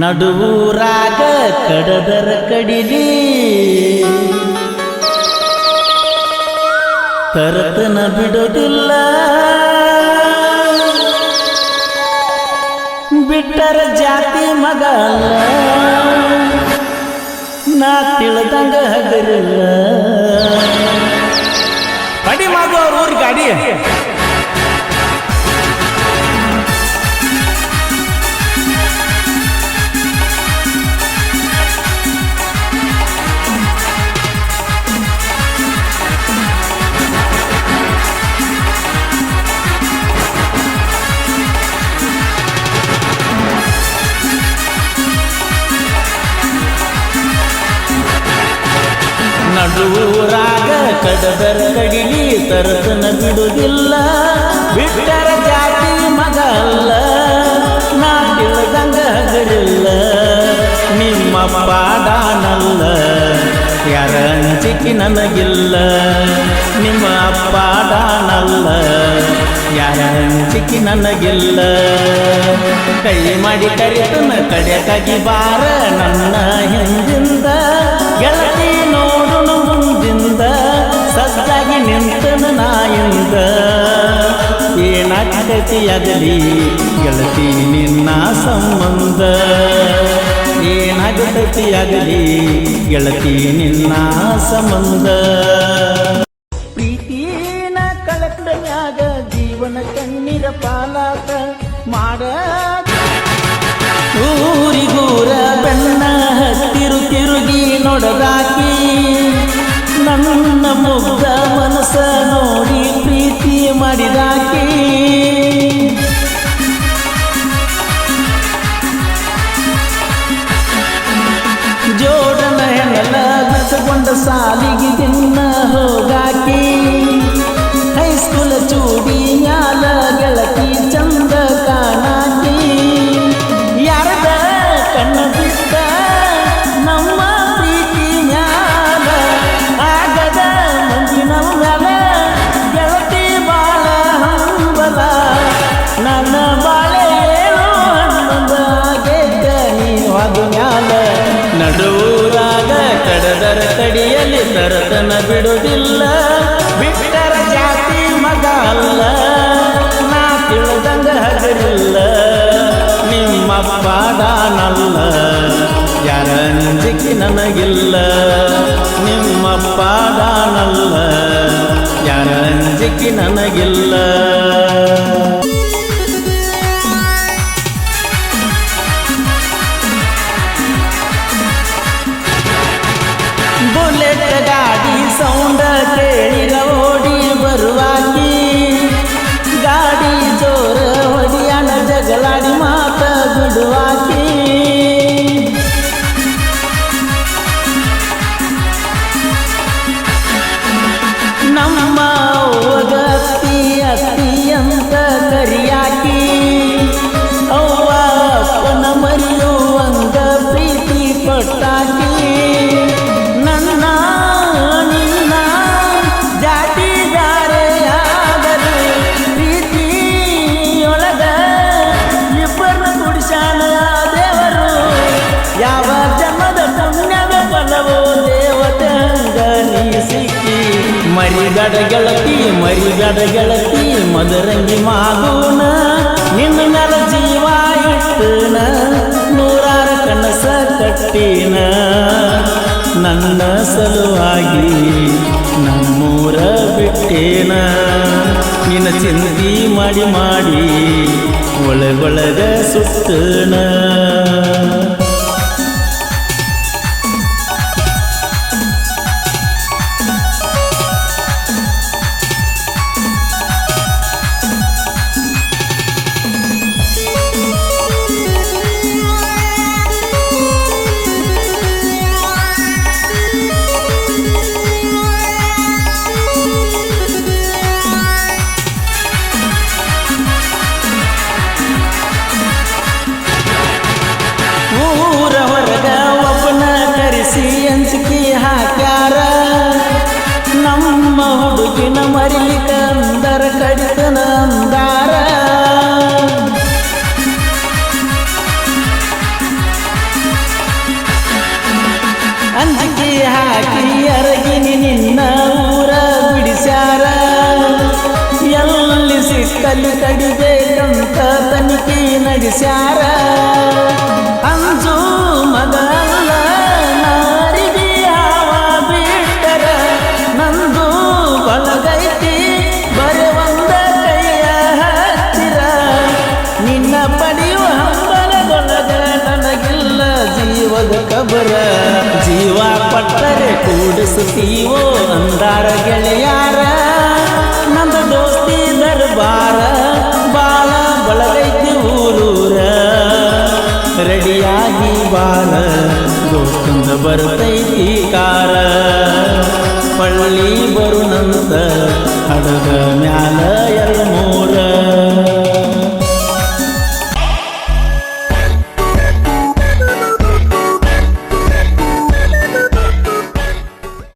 ನಡುವೂರಾಗ ಕಡದರ ಕಡಿಲಿ. ತರತನ ಬಿಡೋದಿಲ್ಲ. ಬಿಟ್ಟರ ಜಾತಿ ಮಗ ನಾ ತಿಳಿದಂಗ ಹಗರಿಲ್ಲ. ಅಡಿ ಮಾಡು ಅವ್ರ ಊರ್ ಗಾಡಿ. ನಡುವೂರಾಗ ಕಡದರ ತರತನ ಬಿಡುವುದಿಲ್ಲ. ಬಿಟ್ಟರ ಜಾತಿ ಮಗ ಅಲ್ಲ, ನಾ ತಿಳಿದಂಗ ನಿಮ್ಮ ಪಾಡಾನಲ್ಲ ಯಾರ ಅಂಜಿಕೆ ನನಗಿಲ್ಲ. ನಿಮ್ಮ ಪಾಡಾನಲ್ಲ ಯಾರ ಹಂಚಿಕೆ ನನಗಿಲ್ಲ. ಕೈ ಮಾಡಿ ಕರಿತನ ಕಡೆ ಬಾರ, ನನ್ನ ಏನಾಗತಿಯಾಗಲಿ ಗೆಳತಿ ನಿನ್ನ ಸಂಬಂಧ. ಏನಾಗತಿಯಾಗಲಿ ಗೆಳತಿ ನಿನ್ನ ಸಂಬಂಧ. ಪ್ರೀತಿನ ಕಳಕಳಿಯಾಗ ಜೀವನ ಕಣ್ಣೀರ ಪಾಲಾಟ ಮಾಡ. ಊರಿಗೂರ ಬೆಣ್ಣ ಹತ್ತಿರು ತಿರುಗಿ ನೋಡದಾಕಿ ನನ್ನ ಮುಗ್ಧ ಮನಸ್ಸ ligin ಕಡಿಯಲ್ಲಿ ತರತನ ಬಿಡುವುದಿಲ್ಲ. ಬಿಟ್ಟರ ಜಾತಿ ಮಗ ಅಲ್ಲ. ನಾ ತಿಳಿದಂಗ ಹಗರಿಲ್ಲ ನಿಮ್ಮ ಪಾದಾನಲ್ಲ ಯಾರ ಅಂಜಿಕೆ ನನಗಿಲ್ಲ. ನಿಮ್ಮ ಪಾದಾನಲ್ಲ ಯಾರ ಅಂಜಿಕೆ ನನಗಿಲ್ಲ. ಮರಿಗಡ ಗೆಳತಿ ಮದರಂಗಿ ಮಾಗೋಣ. ನಿನ್ನ ನರ ಜೀವ ಇಟ್ಟಣ ನೂರಾರು ಕನಸ ಕಟ್ಟಿನ. ನನ್ನ ಸಲುವಾಗಿ ನಮ್ಮೂರ ಬಿಟ್ಟೇನ. ನಿನ್ನ ಚಿಂತಿ ಮಾಡಿ ಮಾಡಿ ಒಳಗೊಳಗ ಸುತ್ತನ. ಅಡಗಿನಿ ನಿನ್ನ ಊರ ಬಿಡಿಸ್ಯಾರ? ಎಲ್ಲಿ ಸಿಕ್ಕಲು ಕಡಿಬೇಕಂತ ತನಿಖೆ ನಡೆಸ್ಯಾರ? ಅಂಜು ಕೂಡಿಸುತ್ತೀವೋ ಅಂದಾರ ಗೆಳೆಯಾರ ನಂದ ದೋಸ್ತಿ ದರ್ಬಾರ ಬಾಳ ಬಳಗೈತಿ ಊರೂರ ರೆಡಿಯಾಗಿ ಬಾಳ ದೋಸ್ತಂದ ಬರ್ತೈತಿ ಕಾರ ಪಳ್ಳಿ ಬರುನಂತ ಹಡಗ ಮ್ಯಾಲ